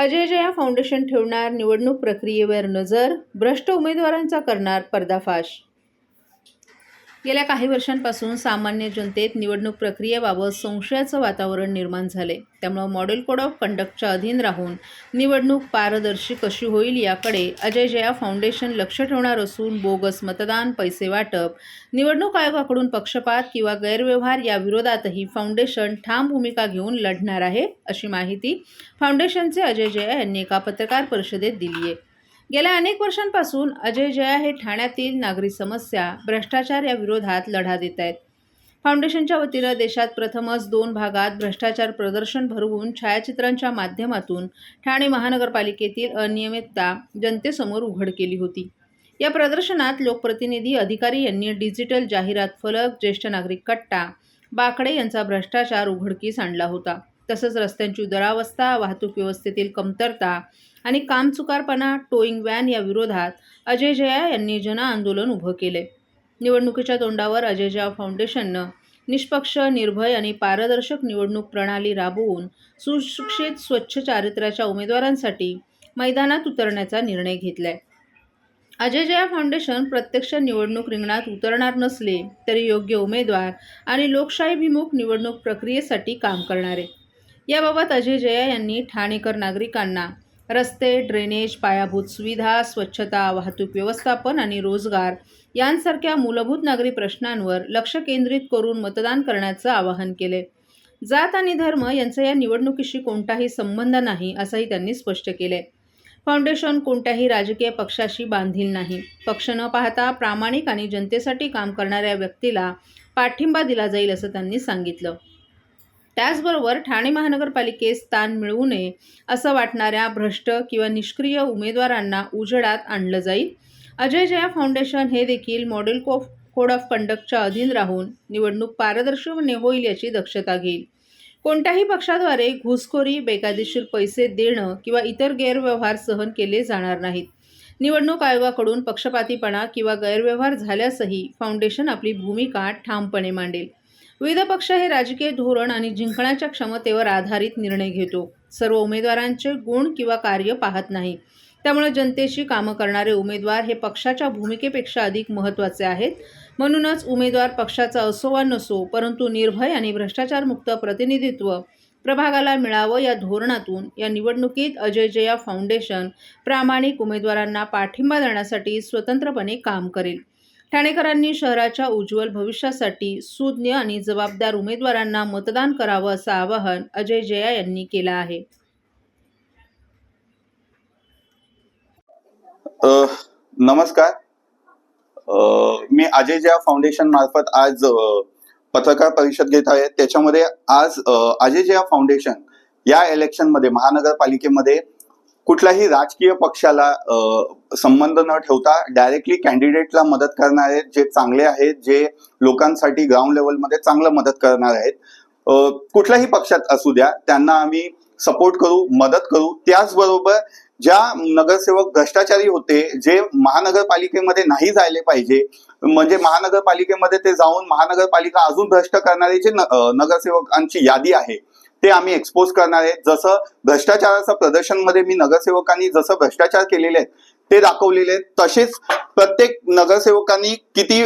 Ajay Jaya foundation ठेवणार निवडणूक प्रक्रियेवर नजर भ्रष्ट उमेदवारांचा करणार पर्दाफाश. गेल्या काही वर्षांपासून सामान्य जनतेत निवडणूक प्रक्रियेबाबत संशयाचं वातावरण निर्माण झाले. त्यामुळं मॉडेल कोड ऑफ कंडक्टच्या अधीन राहून निवडणूक पारदर्शी कशी होईल याकडे अजय जया फाउंडेशन लक्ष ठेवणार असून बोगस मतदान पैसे वाटप निवडणूक आयोगाकडून पक्षपात किंवा गैरव्यवहार या विरोधातही फाउंडेशन ठाम भूमिका घेऊन लढणार आहे अशी माहिती फाउंडेशनचे अजय जया यांनी एका पत्रकार परिषदेत दिली आहे गेल्या अनेक वर्षांपासून अजय जया हे ठाण्यातील नागरी समस्या भ्रष्टाचार या विरोधात लढा देत आहेत. फाउंडेशनच्या वतीनं देशात प्रथमच दोन भागात भ्रष्टाचार प्रदर्शन भरवून छायाचित्रांच्या माध्यमातून ठाणे महानगरपालिकेतील अनियमितता जनतेसमोर उघड केली होती. या प्रदर्शनात लोकप्रतिनिधी अधिकारी यांनी डिजिटल जाहिरात फलक ज्येष्ठ नागरिक कट्टा बाकडे यांचा भ्रष्टाचार उघडकीस आणला होता. तसंच रस्त्यांची दुरावस्था वाहतूक व्यवस्थेतील कमतरता आणि कामचुकारपणा टोईंग व्हॅन या विरोधात अजय जया यांनी जनआंदोलन उभं केले निवडणुकीच्या तोंडावर अजय जया फाउंडेशननं निष्पक्ष निर्भय आणि पारदर्शक निवडणूक प्रणाली राबवून सुशिक्षित स्वच्छ चारित्र्याच्या उमेदवारांसाठी मैदानात उतरण्याचा निर्णय घेतलाय. अजय जया फाउंडेशन प्रत्यक्ष निवडणूक रिंगणात उतरणार नसले तरी योग्य उमेदवार आणि लोकशाहीभिमुख निवडणूक प्रक्रियेसाठी काम करणारे. याबाबत अजय जया यांनी ठाणेकर नागरिकांना रस्ते ड्रेनेज पायाभूत सुविधा स्वच्छता वाहतूक व्यवस्थापन आणि रोजगार यांसारख्या मूलभूत नागरी प्रश्नांवर लक्ष केंद्रित करून मतदान करण्याचं आवाहन केले. जात आणि धर्म यांचा या निवडणुकीशी कोणताही संबंध नाही असंही त्यांनी स्पष्ट केले. फाउंडेशन कोणत्याही राजकीय पक्षाशी बांधील नाही. पक्ष न पाहता प्रामाणिक आणि जनतेसाठी काम करणाऱ्या व्यक्तीला पाठिंबा दिला जाईल असं त्यांनी सांगितलं. त्याचबरोबर ठाणे महानगरपालिकेत स्थान मिळवू नये असं वाटणाऱ्या भ्रष्ट किंवा निष्क्रिय उमेदवारांना उजेडात आणलं जाईल. अजय जया फाउंडेशन हे देखील मॉडेल कोफ कोड ऑफ कंडक्टच्या अधीन राहून निवडणूक पारदर्शकने होईल याची दक्षता घेईल. कोणत्याही पक्षाद्वारे घुसखोरी बेकायदेशीर पैसे देणं किंवा इतर गैरव्यवहार सहन केले जाणार नाहीत. निवडणूक आयोगाकडून पक्षपातीपणा किंवा गैरव्यवहार झाल्यासही फाउंडेशन आपली भूमिका ठामपणे मांडेल. विविध पक्ष हे राजकीय धोरण आणि जिंकण्याच्या क्षमतेवर आधारित निर्णय घेतो. सर्व उमेदवारांचे गुण किंवा कार्य पाहत नाही. त्यामुळे जनतेशी कामं करणारे उमेदवार हे पक्षाच्या भूमिकेपेक्षा अधिक महत्त्वाचे आहेत. म्हणूनच उमेदवार पक्षाचा असो वा नसो परंतु निर्भय आणि भ्रष्टाचारमुक्त प्रतिनिधित्व प्रभागाला मिळावं या धोरणातून या निवडणुकीत अजय जया फाउंडेशन प्रामाणिक उमेदवारांना पाठिंबा देण्यासाठी स्वतंत्रपणे काम करेल. ठाणेकरांनी शहराच्या उज्ज्वल भविष्यासाठी सुज्ञ आणि जबाबदार उमेदवारांना मतदान करावं असं आवाहन अजय जया यांनी केलं आहे. नमस्कार. मी अजय जया फाउंडेशन मार्फत आज पत्रकार परिषद घेत आहे. त्याच्यामध्ये आज अजय जया फाउंडेशन या इलेक्शनमध्ये महानगरपालिकेमध्ये कुठल्याही राजकीय पक्षाला संबंध न ठेवता डायरेक्टली कॅन्डिडेटला मदत करणारे जे चांगले आहेत जे लोकांसाठी ग्राउंड लेवलमध्ये चांगलं मदत करणार आहेत कुठल्याही पक्षात असू द्या त्यांना आम्ही सपोर्ट करू मदत करू. त्याचबरोबर ज्या नगरसेवक भ्रष्टाचारी होते जे महानगरपालिकेमध्ये नाही जायले पाहिजे म्हणजे महानगरपालिकेमध्ये ते जाऊन महानगरपालिका अजून भ्रष्ट करणारे जे नगरसेवकांची यादी आहे ते आम्ही एक्सपोज करणार आहे. जसं भ्रष्टाचाराचं प्रदर्शनमध्ये मी नगरसेवकांनी जसं भ्रष्टाचार केलेले आहेत ते दाखवलेले आहेत. तसेच प्रत्येक नगरसेवकांनी किती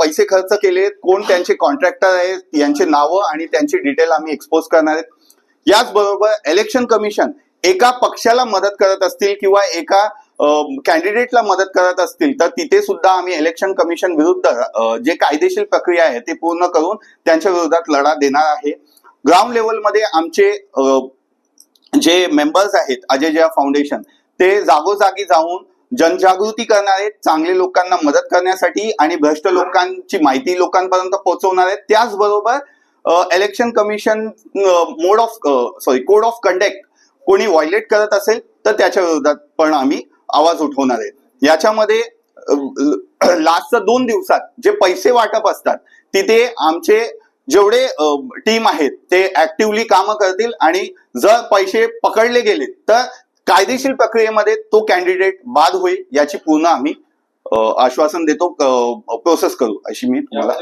पैसे खर्च केले कोण त्यांचे कॉन्ट्रॅक्टर आहेत यांचे नावं आणि त्यांची डिटेल आम्ही एक्सपोज करणार आहेत. याचबरोबर इलेक्शन कमिशन एका पक्षाला मदत करत असतील किंवा एका कॅन्डिडेटला मदत करत असतील तर तिथे सुद्धा आम्ही इलेक्शन कमिशन विरुद्ध जे कायदेशीर प्रक्रिया आहे ते पूर्ण करून त्यांच्या विरोधात लढा देणार आहे. ग्राउंड लेवलमध्ये आमचे जे मेंबर्स आहेत अजय जया फाउंडेशन ते जागोजागी जाऊन जनजागृती करणार आहेत चांगले लोकांना मदत करण्यासाठी आणि भ्रष्ट लोकांची माहिती लोकांपर्यंत पोहोचवणार आहेत त्याचबरोबर election commission mode of sorry code of conduct कोणी व्हायलेट करत असेल तर त्याच्या विरोधात पण आम्ही आवाज उठवणार. आहे याच्यामध्ये लास्टच्या दोन दिवसात जे पैसे वाटप असतात तिथे आमचे जेवढे टीम आहेत ते ऍक्टिव्हली कामं करतील आणि जर पैसे पकडले गेले तर कायदेशीर प्रक्रियेमध्ये तो कॅन्डिडेट बाद होईल याची पूर्ण आम्ही आश्वासन देतो प्रोसेस करू अशी मी तुम्हाला